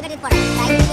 প্রাইভেটে পড়ে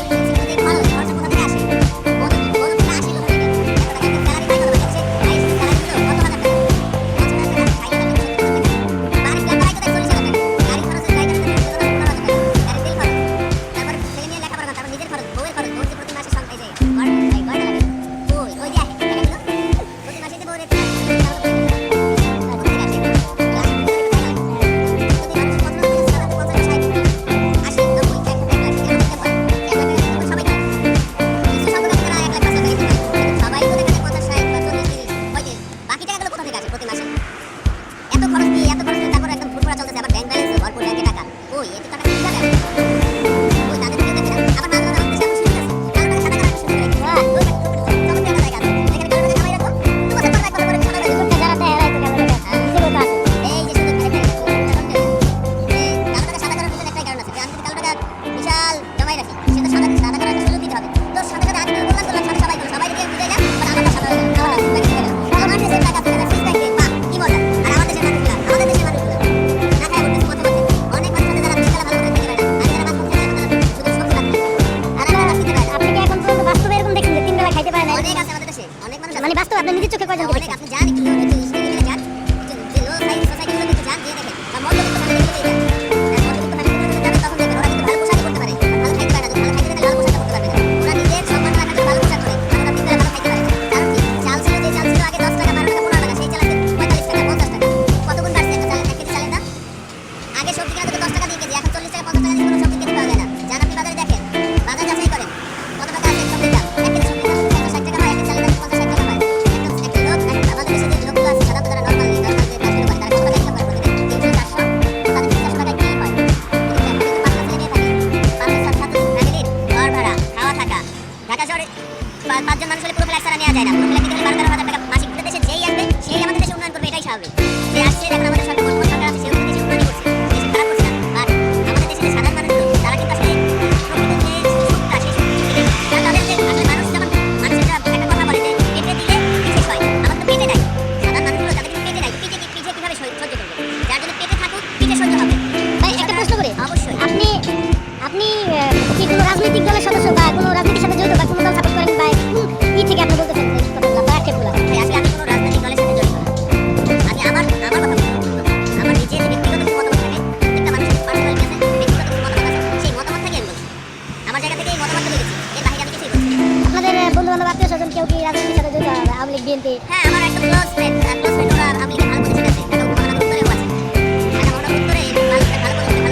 অল্প টাকা ও এত টাকা পাঁচজন মানুষ হলে পুরো ফ্ল্যাট সারা নেওয়া যায় না। পুরো ফ্ল্যাট নিতে বারো তেরো হাজার টাকা মাসিক পুরো দেশে যেই আসবে সেই আমাদের দেশে উন্নয়ন করবে এটাই স্বাভাবিক। যে আসছে এখন আমাদের সরকার বর্তমান সরকার আছে সেও দেশে উন্নয়ন করছে আপনি কোনো রাজনৈতিক দলের সদস্য বা কোনো রাজনৈতিক কেউ কি রাজনীতির সাথে যুক্ত হবে? আওয়ামী লীগ বিএনপি? হ্যাঁ আমার একটা ক্লোজ ফ্রেন্ড